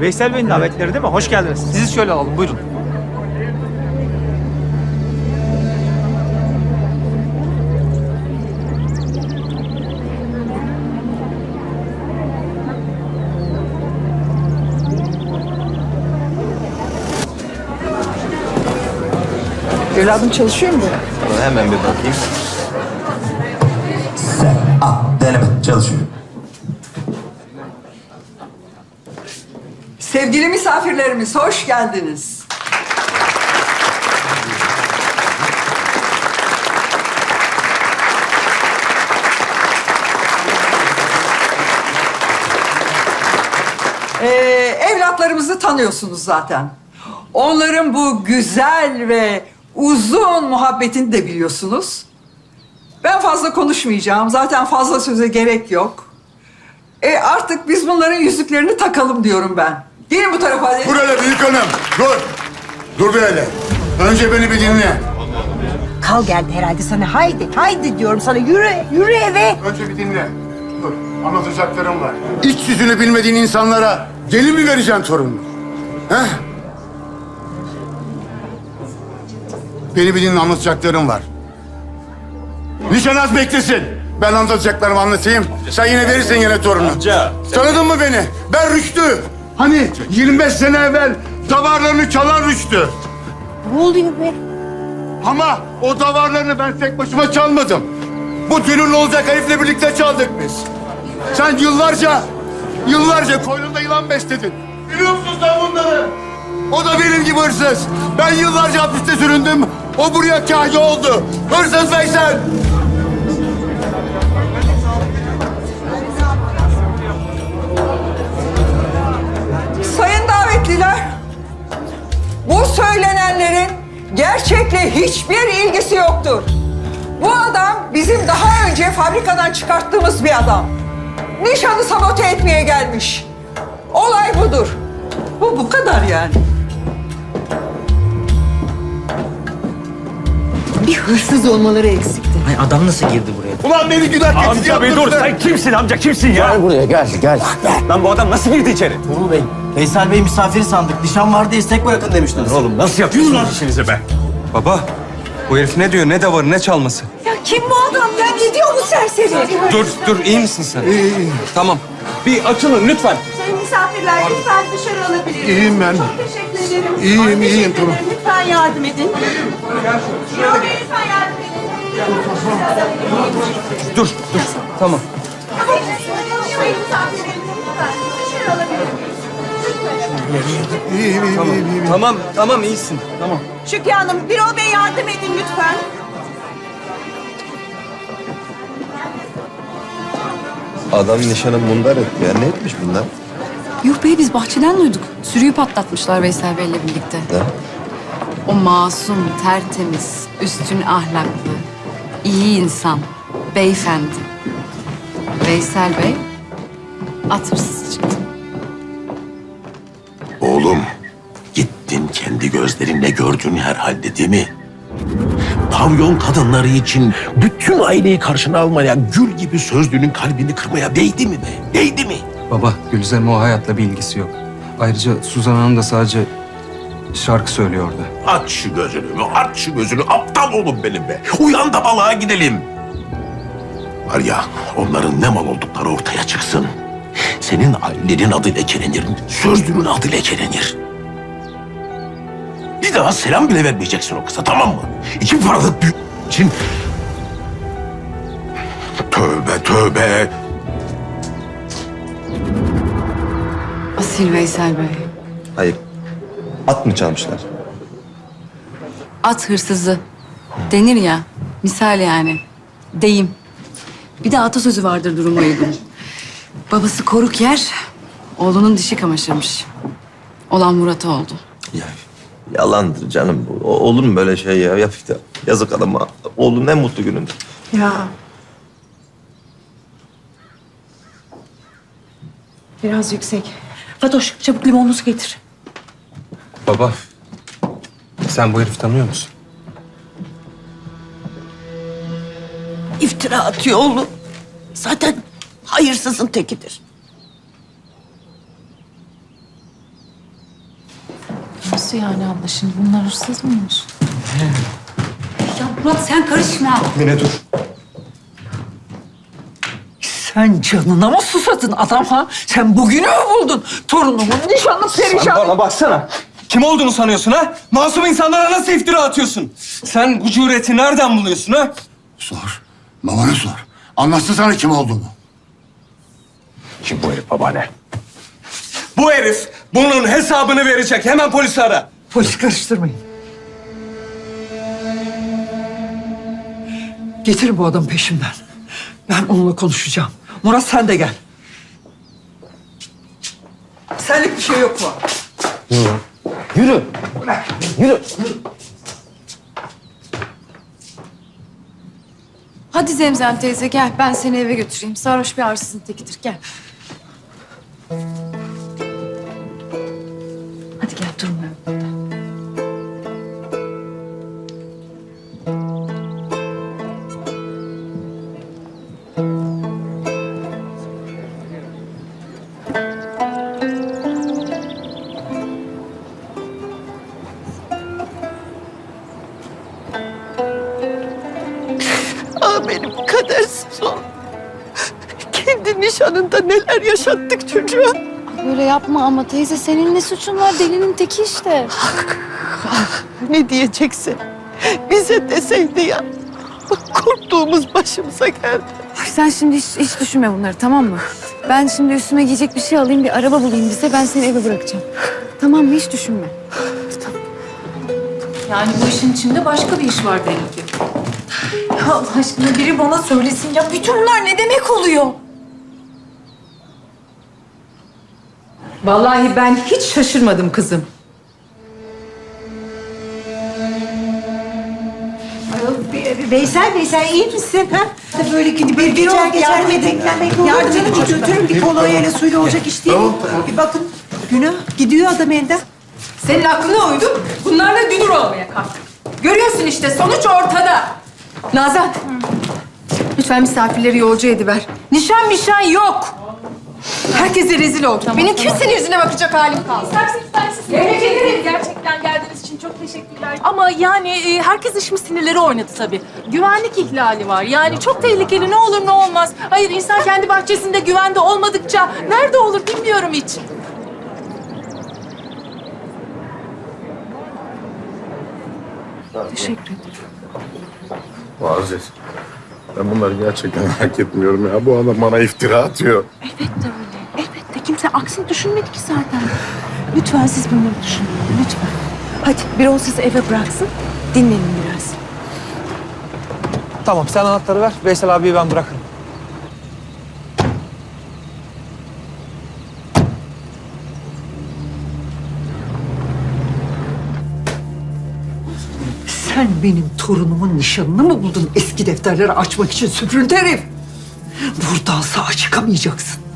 Veysel Bey'in davetleri değil mi? Hoş geldiniz. Sizi şöyle alalım buyurun. Evladım çalışıyor mu? Hemen bir bakayım. Sen al deneme çalışıyor. Sevgili misafirlerimiz hoş geldiniz. Ee, evlatlarımızı tanıyorsunuz zaten. Onların bu güzel ve uzun muhabbetini de biliyorsunuz. Ben fazla konuşmayacağım. Zaten fazla söze gerek yok. E artık biz bunların yüzüklerini takalım diyorum ben. Gelin bu tarafa hadi. Hele büyük hanım. Dur. Dur bir hele. Önce beni bir dinle. Kal geldi herhalde sana. Haydi, haydi diyorum sana. Yürü, yürü eve. Önce bir dinle. Dur. Anlatacaklarım var. İç yüzünü bilmediğin insanlara gelin mi vereceksin torununu? Heh? Beni bir dinle anlatacaklarım var. Nişanaz beklesin. Ben anlatacaklarımı anlatayım. Sen yine verirsin yine torunu. Tanıdın mı beni? Ben Rüştü. Hani 25 sene evvel davarlarını çalan Rüştü. Ne oluyor be? Ama o davarlarını ben tek başıma çalmadım. Bu dünün olacak herifle birlikte çaldık biz. Sen yıllarca, yıllarca koynunda yılan besledin. Biliyor musun sen bunları? O da benim gibi hırsız. Ben yıllarca hapiste süründüm. O buraya kahya oldu. Hırsız Veysel. Davetliler, bu söylenenlerin gerçekle hiçbir ilgisi yoktur. Bu adam bizim daha önce fabrikadan çıkarttığımız bir adam. Nişanı sabote etmeye gelmiş. Olay budur. Bu bu kadar yani. Bir hırsız olmaları eksikti. Ay adam nasıl girdi buraya? Ulan beni günah keçisi Amca bir dur. Sen kimsin amca kimsin ya? Gel buraya gel gel. Lan bu adam nasıl girdi içeri? Tuğrul Bey, Veysel Bey misafiri sandık. Nişan var diye istek bırakın demiştiniz. Oğlum nasıl yapıyorsunuz işinizi be? Baba, bu herif ne diyor? Ne davarı, ne çalması? Ya kim bu adam ya? Ne diyor bu serseri? Dur, dur. iyi misin sen? Tamam. Bir açılın lütfen. Sayın misafirler lütfen dışarı alabiliriz. İyiyim ben. Çok teşekkür ederim. İyiyim, Çok teşekkür iyiyim, tamam. ederim. Lütfen yardım edin. Şurada lütfen yardım edin. Dur, dur. Tamam. Miyiz? Tamam, tamam, tamam iyisin. Tamam. Şükrü Hanım, Birol Bey yardım edin lütfen. Adam nişanı mundar etti ya. Ne etmiş bunlar? Yuh bey biz bahçeden duyduk. Sürüyü patlatmışlar Veysel Bey'le birlikte. Ne? O masum, tertemiz, üstün ahlaklı, iyi insan, beyefendi. Veysel Bey at hırsızı çıktı. Oğlum, gittin kendi gözlerinle gördün herhalde değil mi? Pavyon kadınları için bütün aileyi karşına almaya, gül gibi sözlünün kalbini kırmaya değdi mi be? Değdi mi? Baba, Gülizar'ın o hayatla bir ilgisi yok. Ayrıca Suzan Hanım da sadece şarkı söylüyor orada. Aç şu gözünü, aç şu gözünü. Aptal oğlum benim be. Uyan da balığa gidelim. Var ya, onların ne mal oldukları ortaya çıksın. Senin ailenin adı lekelenir, sözlünün adı lekelenir. Bir daha selam bile vermeyeceksin o kıza, tamam mı? İki paralık bir için... Tövbe tövbe. Asil Veysel Bey. Hayır. At mı çalmışlar? At hırsızı. Denir ya. Misal yani. Deyim. Bir de atasözü vardır duruma uygun. Babası koruk yer, oğlunun dişi kamaşırmış. Olan Murat'a oldu. Ya yalandır canım. O- olur mu böyle şey ya? Yap işte. Yazık adama. Oğlunun en mutlu gününde. Ya. Biraz yüksek. Fatoş, çabuk limonlu su getir. Baba, sen bu herifi tanıyor musun? İftira atıyor oğlum. Zaten hayırsızın tekidir. Nasıl yani abla şimdi bunlar hırsız mıymış? Ya Murat sen karışma. Mine dur. Sen canına mı susadın adam ha? Sen bugünü mü buldun? Torunumun nişanlı perişan. Bana baksana. Kim olduğunu sanıyorsun ha? Masum insanlara nasıl iftira atıyorsun? Sen bu cüreti nereden buluyorsun ha? Sor. Babana sor. Anlatsın sana kim olduğunu. Kim bu herif babaanne? Bu herif bunun hesabını verecek. Hemen polisi ara. Polis karıştırmayın. Getirin bu adamı peşimden. Ben onunla konuşacağım. Murat sen de gel. Senlik bir şey yok mu? Yürü. Yürü. Hadi Zemzem teyze gel ben seni eve götüreyim. Sarhoş bir arsızın tekidir gel. Nişanında neler yaşattık çocuğa. Böyle yapma ama teyze senin ne suçun var? Delinin teki işte. Ne diyeceksin? Bize deseydi ya. Korktuğumuz başımıza geldi. Ay, Sen şimdi hiç, hiç düşünme bunları tamam mı? Ben şimdi üstüme giyecek bir şey alayım, bir araba bulayım bize. Ben seni eve bırakacağım. Tamam mı? Hiç düşünme. Yani bu işin içinde başka bir iş var demek ki. Ya Allah aşkına biri bana söylesin ya. Bütün bunlar ne demek oluyor? Vallahi ben hiç şaşırmadım kızım. Veysel, Veysel iyi misin? Ha? Böyle gidip bir geçer geçer medekten Yardım edin götürün bir kolonyayla suyla olacak iş değil. Bir bakın günah gidiyor adam elden. Senin aklına uydum. Bunlarla dünür olmaya kalktık. Görüyorsun işte sonuç ortada. Nazan. Lütfen misafirleri yolcu ediver. Nişan mişan yok. Herkese rezil olduk. Benim kimsenin yüzüne bakacak halim kaldı. İsterseniz ben sizi tebrik ederim. Gerçekten geldiğiniz için çok teşekkürler. Ama yani e, herkes şimdi sinirleri oynadı tabii. Güvenlik ihlali var. Yani çok tehlikeli ne olur ne olmaz. Hayır insan kendi bahçesinde güvende olmadıkça nerede olur bilmiyorum hiç. Teşekkür ederim. Muazzez. Ben bunları gerçekten hak etmiyorum ya. Bu adam bana iftira atıyor. Elbette aksini düşünmedi ki zaten. Lütfen siz bunları düşünün. Lütfen. Hadi bir o sizi eve bıraksın. Dinlenin biraz. Tamam sen anahtarı ver. Veysel abiyi ben bırakırım. Sen benim torunumun nişanını mı buldun eski defterleri açmak için süprüntü herif? Buradan sağ çıkamayacaksın.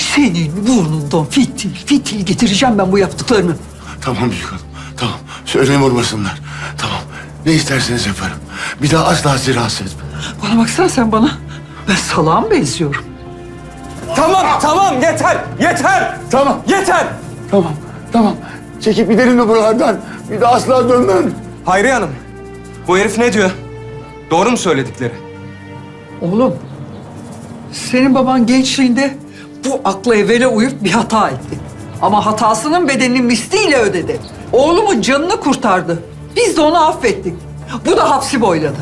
Senin burnundan fitil fitil getireceğim ben bu yaptıklarını. Tamam büyük hanım. Tamam. Söyleyin vurmasınlar. Tamam. Ne isterseniz yaparım. Bir daha asla sizi rahatsız etmem. Bana baksana sen bana. Ben salağa mı benziyorum? Tamam tamam yeter yeter. Tamam. Yeter. Tamam. Tamam. Çekip gidelim de buralardan. Bir daha asla dönmem. Hayriye Hanım. Bu herif ne diyor? Doğru mu söyledikleri? Oğlum, senin baban gençliğinde bu akla evvela uyup bir hata etti. Ama hatasının bedelini misliyle ödedi. Oğlumun canını kurtardı. Biz de onu affettik. Bu da hapsi boyladı.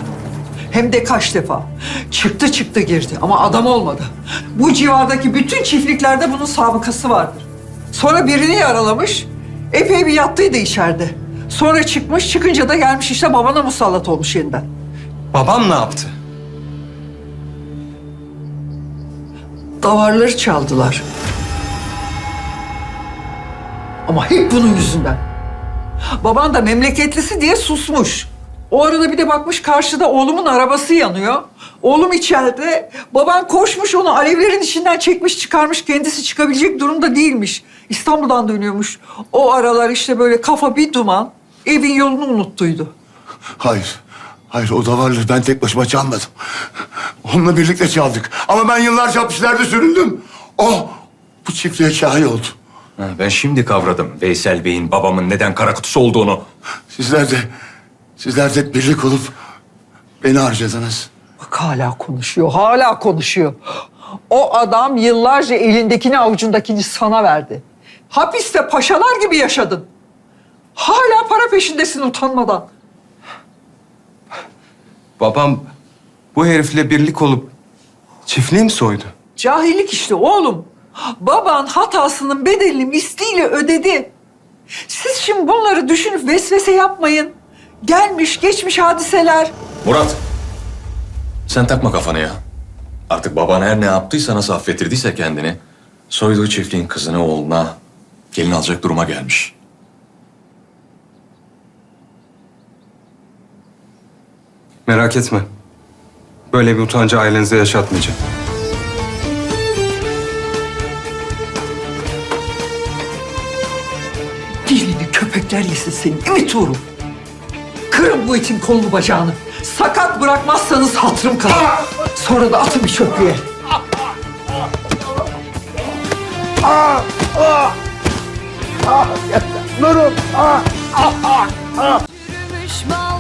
Hem de kaç defa. Çıktı çıktı girdi ama adam olmadı. Bu civardaki bütün çiftliklerde bunun sabıkası vardır. Sonra birini yaralamış, epey bir yattıydı içeride. Sonra çıkmış, çıkınca da gelmiş işte babana musallat olmuş yeniden. Babam ne yaptı? Davarları çaldılar. Ama hep bunun yüzünden. Baban da memleketlisi diye susmuş. O arada bir de bakmış karşıda oğlumun arabası yanıyor. Oğlum içeride. Baban koşmuş onu alevlerin içinden çekmiş çıkarmış. Kendisi çıkabilecek durumda değilmiş. İstanbul'dan dönüyormuş. O aralar işte böyle kafa bir duman. Evin yolunu unuttuydu. Hayır. Hayır o davarları ben tek başıma çalmadım. Onunla birlikte çaldık. Ama ben yıllarca hapislerde süründüm. O bu çiftliğe şahi oldu. Ha, ben şimdi kavradım Veysel Bey'in babamın neden kara kutusu olduğunu. Sizler de, sizler de birlik olup beni harcadınız. Bak hala konuşuyor, hala konuşuyor. O adam yıllarca elindekini avucundakini sana verdi. Hapiste paşalar gibi yaşadın. Hala para peşindesin utanmadan. Babam bu herifle birlik olup çiftliği mi soydu? Cahillik işte oğlum. Baban hatasının bedelini misliyle ödedi. Siz şimdi bunları düşünüp vesvese yapmayın. Gelmiş geçmiş hadiseler. Murat, sen takma kafana ya. Artık baban her ne yaptıysa nasıl affettirdiyse kendini... ...soyduğu çiftliğin kızını oğluna gelin alacak duruma gelmiş. Merak etme. Böyle bir utancı ailenize yaşatmayacağım. Dilini köpekler yesin senin değil mi Tuğrul? Kırın bu itin kolunu bacağını. Sakat bırakmazsanız hatırım kalır. Sonra da atın bir çöplüğe. Nurum! Yürümüş balkon